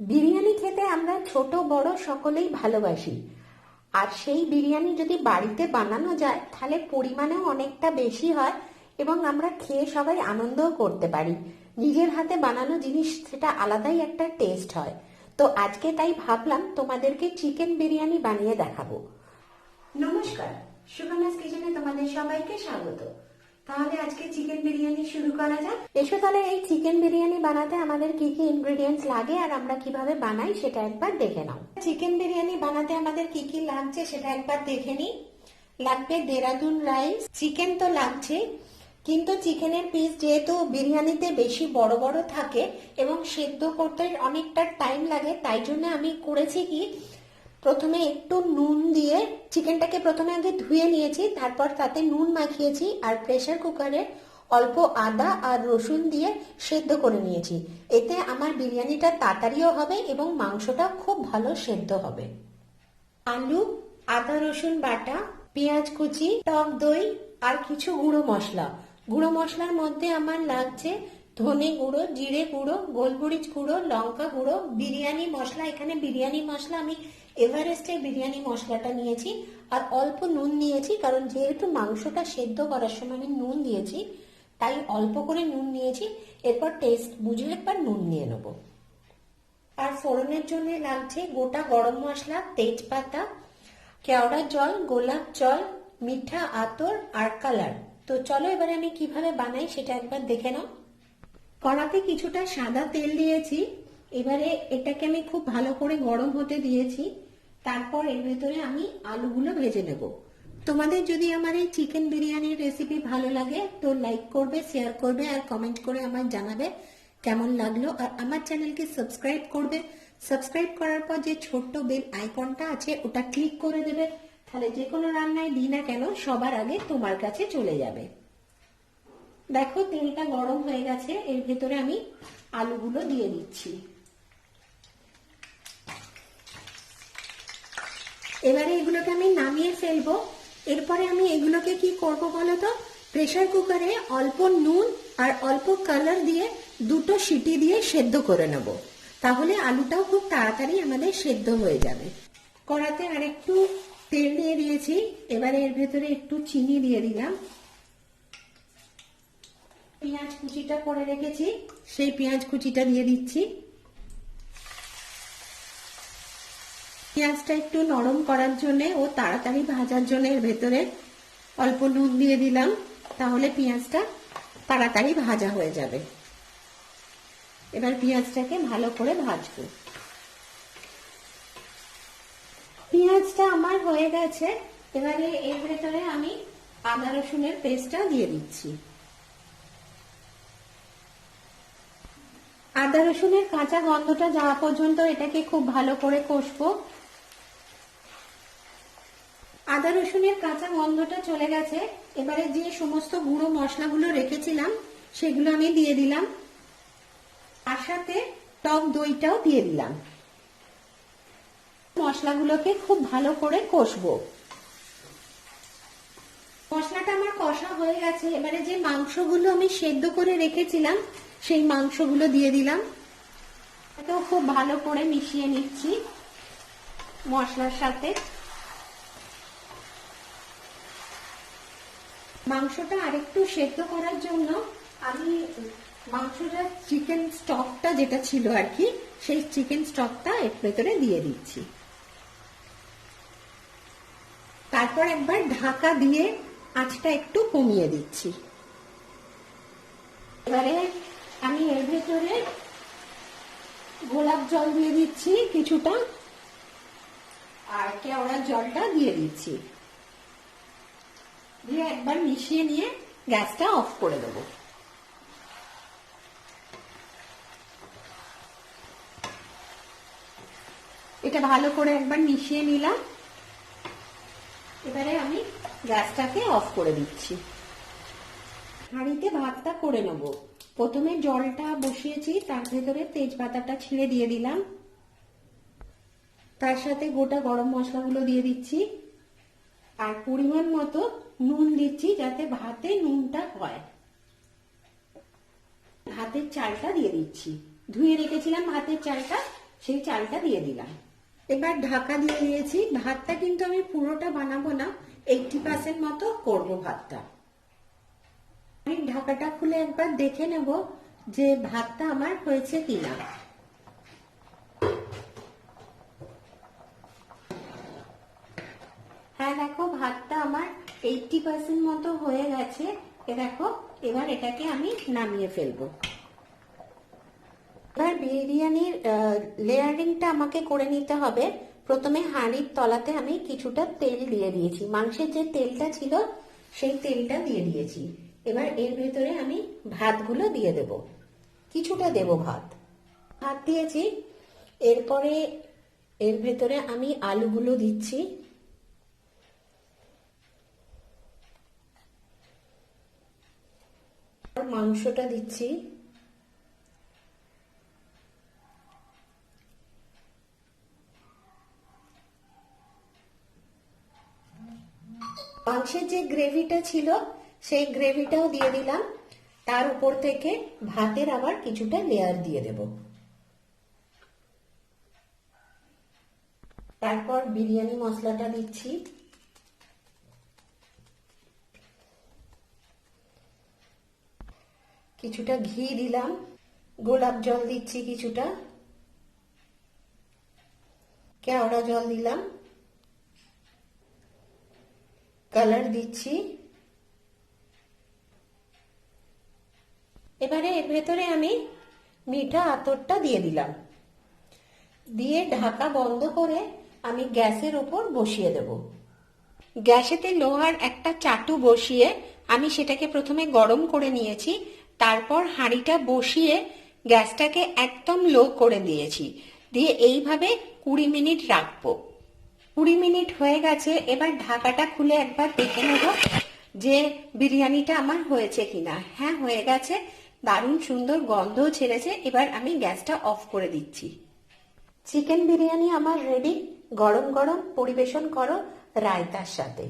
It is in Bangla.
বিরিয়ানি খেতে আমরা ছোট, বড় সকলেই ভালোবাসি। আর সেই বিরিয়ানি যদি বাড়িতে বানানো যায়, তাহলে পরিমাণেও অনেকটা বেশি হয় এবং আমরা খেয়ে সবাই আনন্দও করতে পারি। নিজের হাতে বানানো জিনিস, সেটা আলাদাই একটা টেস্ট হয়। তো আজকে তাই ভাবলাম তোমাদেরকে চিকেন বিরিয়ানি বানিয়ে দেখাবো। নমস্কার, সুকন্যাস কিচেনে তোমাদের সবাইকে স্বাগত। তাহলে আজকে চিকেন বিরিয়ানি শুরু করা যাক। এসো তাহলে এই চিকেন বিরিয়ানি বানাতে আমাদের কি কি ইনগ্রেডিয়েন্টস লাগে আর আমরা কীভাবে বানাই সেটা একবার দেখে নাও। চিকেন বিরিয়ানি বানাতে আমাদের কি কি লাগছে সেটা একবার দেখে নিই। লাগবে দেরাদুন রাইস চিকেন তো লাগছে, কিন্তু চিকেনের পিস যেহেতু বিরিয়ানিতে বেশি বড় বড় থাকে এবং সেদ্ধ করতে অনেকটা টাইম লাগে, তাই জন্য আমি করেছি কি প্রথমে একটু নুন দিয়ে চিকেনটাকে প্রথমে আগে ধুয়ে নিয়েছি, তারপর তাতে নুন মাখিয়েছি আর প্রেসার কুকারে অল্প আদা আর রসুন দিয়ে সেদ্ধ করে নিয়েছি। এতে আমার বিরিয়ানিটা তাড়াতাড়িও হবে এবং মাংসটা খুব ভালো সেদ্ধ হবে। আলু, আদা, রসুন বাটা, পেঁয়াজ কুচি, টক দই আর কিছু গুঁড়ো মশলা। গুঁড়ো মশলার মধ্যে আমার লাগছে ধনে গুঁড়ো, জিরে গুঁড়ো, গোলমরিচ গুঁড়ো, লঙ্কা গুঁড়ো, বিরিয়ানি মশলা। এখানে বিরিয়ানি মশলা আমি এভারেস্টের বিরিয়ানি মশলাটা নিয়েছি আর অল্প নুন নিয়েছি, কারণ যেহেতু মাংসটা সেদ্ধ করার সময় আমি নুন দিয়েছি, তাই অল্প করে নুন নিয়েছি। এরপর টেস্ট বুঝে একবার নুন নিয়ে নেব। আর ফোড়নের জন্য লাগছে গোটা গরম মশলা, তেজপাতা, কেওড়া জল, গোলাপ জল, মিঠা আতর আর কালার। তো চলো এবারে আমি কীভাবে বানাই সেটা একবার দেখে নাও। কড়াতে কিছুটা সাদা তেল দিয়েছি। এবারে এটাকে আমি খুব ভালো করে গরম হতে দিয়েছি। তারপর এর ভেতরে আমি আলুগুলো ভেজে নেব। তোমাদের যদি আমার এই চিকেন বিরিয়ানির রেসিপি ভালো লাগে, তো লাইক করবে শেয়ার করবে, আর কমেন্ট করে আমার জানাবে কেমন লাগল। আর আমার চ্যানেলকে সাবস্ক্রাইব করবে। সাবস্ক্রাইব করার পর যে ছোট্ট বেল আইকনটা আছে, ওটা ক্লিক করে দেবে। তাহলে যে কোনো রান্নায় দিই না কেন, সবার আগে তোমার কাছে চলে যাবে। দেখো, তেলটা গরম হয়ে গেছে, এর ভেতরে আমি আলুগুলো দিয়ে দিচ্ছি। এবারে এগুলোকে আমি নামিয়ে ফেলব। এরপরে আমি এগুলোকে কি করব বলো তো প্রেসার কুকারে অল্প নুন আর অল্প কালার দিয়ে দুটো সিটি দিয়ে সেদ্ধ করে নেব। তাহলে আলুটাও খুব তাড়াতাড়ি আমাদের সেদ্ধ হয়ে যাবে। কড়াতে আরেকটু তেল দিয়ে দিয়েছি। এবারে এর ভেতরে একটু চিনি দিয়ে দিলাম। পেঁয়াজ কুচিটা করে রেখেছি। সেই পেঁয়াজ কুচিটা দিয়ে দিচ্ছি। পেঁয়াজটা একটু নরম করার জন্য ও তাড়াতাড়ি ভাজার জন্য এর ভেতরে অল্প নুন দিয়ে দিলাম, তাহলে পেঁয়াজটা তাড়াতাড়ি ভাজা হয়ে যাবে। এবার পেঁয়াজটাকে ভালো করে ভাজবো। পেঁয়াজটা আমার হয়ে গেছে, এবারে এর ভেতরে আমি আদা রসুনের পেস্টটা দিয়ে দিচ্ছি। আদা রসুনের কাঁচা গন্ধটা যাওয়া পর্যন্ত এটাকে খুব ভালো করে কষবো। আদা রসুনের কাঁচা গন্ধটা চলে গেছে। এবারে যে সমস্ত গুঁড়ো মশলাগুলো রেখেছিলাম, সেগুলো আমি দিয়ে দিলাম। আর সাথে টক দইটাও দিয়ে দিলাম। মশলাগুলোকে খুব ভালো করে কষবো। মশলাটা আমার কষা হয়ে গেছে। এবারে যে মাংসগুলো আমি সেদ্ধ করে রেখেছিলাম, সেই মাংসগুলো দিয়ে দিলাম। খুব ভালো করে মিশিয়ে নিচ্ছি মশলার সাথে। মাংসটা আরেকটু সেদ্ধ করার জন্য আমি মাংসটা চিকেন স্টকটা যেটা ছিল আর কি, সেই চিকেন স্টকটা এর ভেতরে দিয়ে দিচ্ছি। তারপর একবার ঢাকা দিয়ে আঁচটা একটু কমিয়ে দিচ্ছি। এবারে আমি এর ভেতরে গোলাপ জল দিয়ে দিচ্ছি কিছুটা, আর কেওড়ার জলটা দিয়ে দিচ্ছি। দিয়ে একবার মিশিয়ে নিয়ে গ্যাসটা অফ করে দেবো। এটা ভালো করে একবার মিশিয়ে নিলাম। এবারে আমি গ্যাসটাকে অফ করে দিচ্ছি। হাঁড়িতে ভাতটা করে নেব। প্রথমে জলটা বসিয়েছি, তার ভেতরে তেজপাতাটা ছিঁড়ে দিয়ে দিলাম। তার সাথে গোটা গরম মশলাগুলো দিয়ে দিচ্ছি। আর পরিমাণ মতো নুন দিচ্ছি যাতে ভাতে নুনটা হয়। ভাতের চালটা দিয়ে দিচ্ছি। ধুয়ে রেখেছিলাম ভাতের চালটা, সেই চালটা দিয়ে দিলাম। এবার ঢাকা দিয়ে দিয়েছি। ভাতটা কিন্তু আমি পুরোটা বানাবো না এইটটি পার্সেন্ট মতো করব ভাতটা। আমি ঢাকাটা খুলে একবার দেখে নেব যে ভাতটা আমার হয়েছে কিনা। হ্যাঁ দেখো এইটটি পার্সেন্ট মতো হয়ে গেছে। এ দেখো, এবার এটাকে আমি নামিয়ে ফেলব। এবার বিরিয়ানির লেয়ারিংটা আমাকে করে নিতে হবে। প্রথমে হাঁড়ির তলাতে আমি কিছুটা তেল দিয়ে দিয়েছি। মাংসের যে তেলটা ছিল, সেই তেলটা দিয়ে দিয়েছি। এবার এর ভেতরে আমি ভাতগুলো দিয়ে দেব। কিছুটা দেব ভাত। ভাত দিয়েছি। এরপরে এর ভেতরে আমি আলুগুলো দিচ্ছি। মাংসটা দিচ্ছি। মাংসের যে গ্রেভিটা ছিল, সেই গ্রেভিটাও দিয়ে দিলাম। তার উপর থেকে ভাতের আবার কিছুটা লেয়ার দিয়ে দেব। তারপর বিরিয়ানি মশলাটা দিচ্ছি। কিছুটা ঘি দিলাম। গোলাপ জল দিচ্ছি কিছুটা। কেওড়া জল দিলাম। কালার দিচ্ছি। এবারে এর ভেতরে আমি মিঠা আতরটা দিয়ে দিলাম। দিয়ে ঢাকা বন্ধ করে আমি গ্যাসের উপর বসিয়ে দেব। গ্যাসেতে লোহার একটা চাটু বসিয়ে আমি সেটাকে প্রথমে গরম করে নিয়েছি। তারপর হাঁড়িটা বসিয়ে গ্যাসটাকে একদম লো করে দিয়েছি। দিয়ে এইভাবে কুড়ি মিনিট রাখব। কুড়ি মিনিট হয়ে গেছে, এবার ঢাকাটা খুলে একবার দেখে নেব যে বিরিয়ানিটা আমার হয়েছে কিনা। হ্যাঁ হয়ে গেছে। দারুণ সুন্দর গন্ধও ছেড়েছে। এবার আমি গ্যাসটা অফ করে দিচ্ছি। চিকেন বিরিয়ানি আমার রেডি। গরম গরম পরিবেশন করো রায়তার সাথে।